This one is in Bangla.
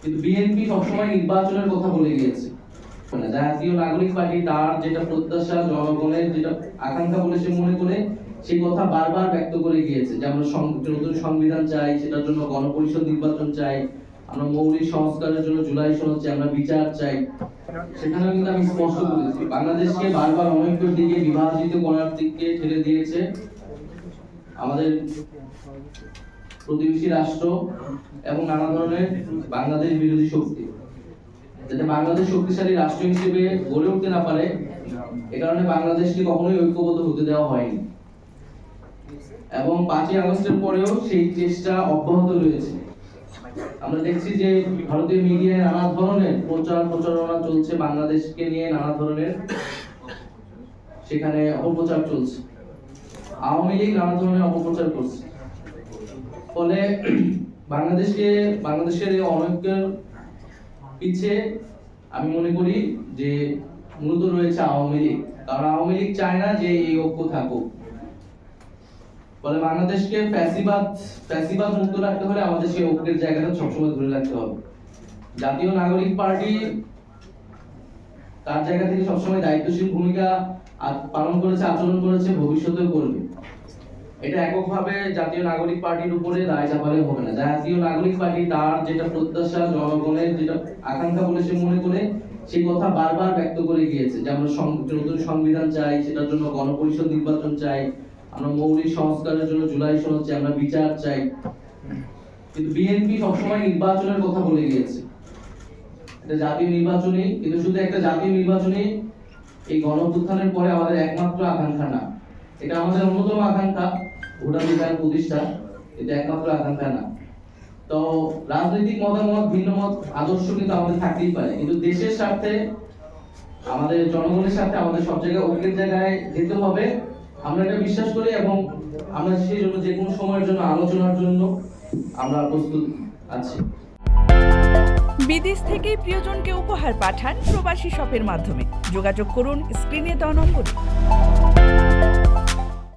কিন্তু বিএনপি সবসময় নির্বাচনের কথা বলে গিয়েছে। মানে জাতীয় নাগরিক পার্টি তার যেটা প্রত্যাশা, জনগণের যেটা আকাঙ্ক্ষা বলে সে মনে করে সেই কথা বারবার ব্যক্ত করে গিয়েছে। যে আমরা নতুন সংবিধান চাই, সেটার জন্য গণপরিষদ নির্বাচন চাই, আমরা মৌলিক সংস্কারের জন্য জুলাই সনদ চাই, আমরা বিচার চাই। সেখানে কিন্তু আমি স্পষ্ট বলেছি, বাংলাদেশকে বারবার অনৈক্যের দিকে বিভাজিত করার দিকে ঠেলে দিয়েছে। আমাদের প্রতিবেশী রাষ্ট্র এবং নানা ধরনের বাংলাদেশ বিরোধী শক্তি। যাতে বাংলাদেশ শক্তিশালী রাষ্ট্র হিসেবে গড়ে উঠতে না পারে, এ কারণে বাংলাদেশকে কখনোই ঐক্যবদ্ধ হতে দেওয়া হয়নি। এবং পাঁচই আগস্টের পরেও সেই চেষ্টা অব্যাহত রয়েছে। আমরা দেখছি যে ভারতীয় মিডিয়ায় নানা ধরনের প্রচার প্রচারণা চলছে বাংলাদেশকে নিয়ে, নানা ধরনের সেখানে অপপ্রচার চলছে। আওয়ামী লীগ নানা ধরনের অপপ্রচার করছে। ফলে বাংলাদেশকে, বাংলাদেশের এই অনৈক্যের পিছে আমি মনে করি যে মূলত রয়েছে আওয়ামী লীগ। কারণ আওয়ামী লীগ চায় না যে এই ঐক্য থাকুক। ফলে বাংলাদেশকে ফ্যাসিবাদ ফ্যাসিবাদ মুক্ত রাখতে হলে আমাদের সেই ঐক্যের জায়গাটা সবসময় ধরে রাখতে হবে। জাতীয় নাগরিক পার্টি তার জায়গা থেকে সবসময় দায়িত্বশীল ভূমিকা পালন করেছে, আচরণ করেছে, ভবিষ্যতেও করবে। এটা এককভাবে জাতীয় নাগরিক পার্টির উপরে দায় চাপালে হবে না। জাতীয় নাগরিক পার্টি তার যেটা প্রত্যাশা, জনগণের যেটা আকাঙ্ক্ষা বলে সে মনে করে সেই কথা বারবার ব্যক্ত করে গিয়েছে। যে আমরা নতুন সংবিধান চাই, সেটার জন্য গণপরিষদ নির্বাচন চাই, আমরা মৌলিক সংস্কারের জন্য জুলাই সনদ চাই, আমরা বিচার চাই। কিন্তু বিএনপি সবসময় নির্বাচনের কথা বলে গিয়েছে। এটা জাতীয় নির্বাচনে, কিন্তু শুধু একটা জাতীয় নির্বাচনে এই গণ পরে আমাদের একমাত্র আকাঙ্ক্ষা না। এটা আমাদের অন্যতম আকাঙ্ক্ষা। ভোটাধিকার প্রতিষ্ঠা এটা একমাত্র আকাঙ্ক্ষা না। তো রাজনৈতিক মতামত, ভিন্ন মত, আদর্শ কিন্তু আমাদের থাকতেই পারে। কিন্তু দেশের স্বার্থে, আমাদের জনগণের সাথে আমাদের সব জায়গায় ঐক্যের জায়গায় যেতে হবে। আমরা এটা বিশ্বাস করি এবং আমরা সেই জন্য যে কোনো সময়ের জন্য, আলোচনার জন্য আমরা প্রস্তুত আছি। বিদেশ থেকে প্রিয়জনকে উপহার পাঠান প্রবাসী শপের মাধ্যমে। যোগাযোগ করুন, স্ক্রিনে দেওয়া নম্বরে।